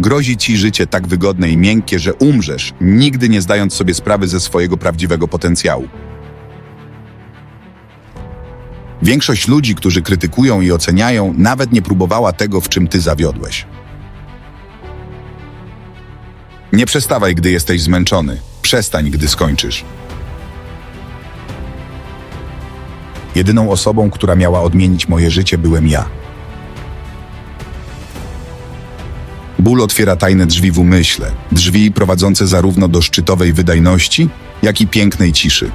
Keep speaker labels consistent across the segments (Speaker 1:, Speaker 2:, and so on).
Speaker 1: Grozi ci życie tak wygodne i miękkie, że umrzesz, nigdy nie zdając sobie sprawy ze swojego prawdziwego potencjału. Większość ludzi, którzy krytykują i oceniają, nawet nie próbowała tego, w czym ty zawiodłeś. Nie przestawaj, gdy jesteś zmęczony. Przestań, gdy skończysz. Jedyną osobą, która miała odmienić moje życie, byłem ja. Ból otwiera tajne drzwi w umyśle, drzwi prowadzące zarówno do szczytowej wydajności, jak i pięknej ciszy.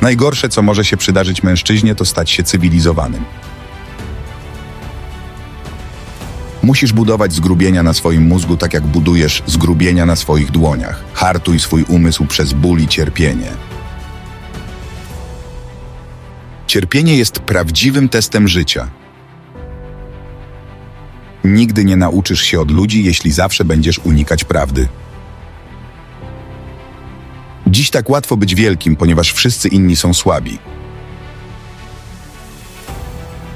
Speaker 1: Najgorsze, co może się przydarzyć mężczyźnie, to stać się cywilizowanym. Musisz budować zgrubienia na swoim mózgu, tak jak budujesz zgrubienia na swoich dłoniach. Hartuj swój umysł przez ból i cierpienie. Cierpienie jest prawdziwym testem życia. Nigdy nie nauczysz się od ludzi, jeśli zawsze będziesz unikać prawdy. Dziś tak łatwo być wielkim, ponieważ wszyscy inni są słabi.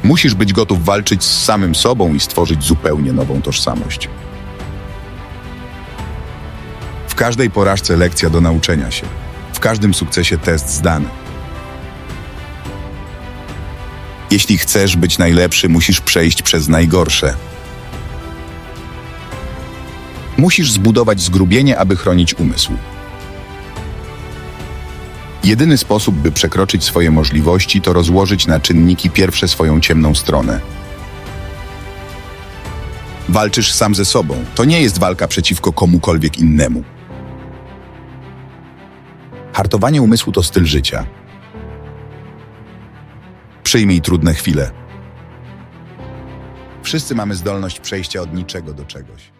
Speaker 1: Musisz być gotów walczyć z samym sobą i stworzyć zupełnie nową tożsamość. W każdej porażce lekcja do nauczenia się, w każdym sukcesie test zdany. Jeśli chcesz być najlepszy, musisz przejść przez najgorsze. Musisz zbudować zgrubienie, aby chronić umysł. Jedyny sposób, by przekroczyć swoje możliwości, to rozłożyć na czynniki pierwsze swoją ciemną stronę. Walczysz sam ze sobą. To nie jest walka przeciwko komukolwiek innemu. Hartowanie umysłu to styl życia. Przyjmij trudne chwile. Wszyscy mamy zdolność przejścia od niczego do czegoś.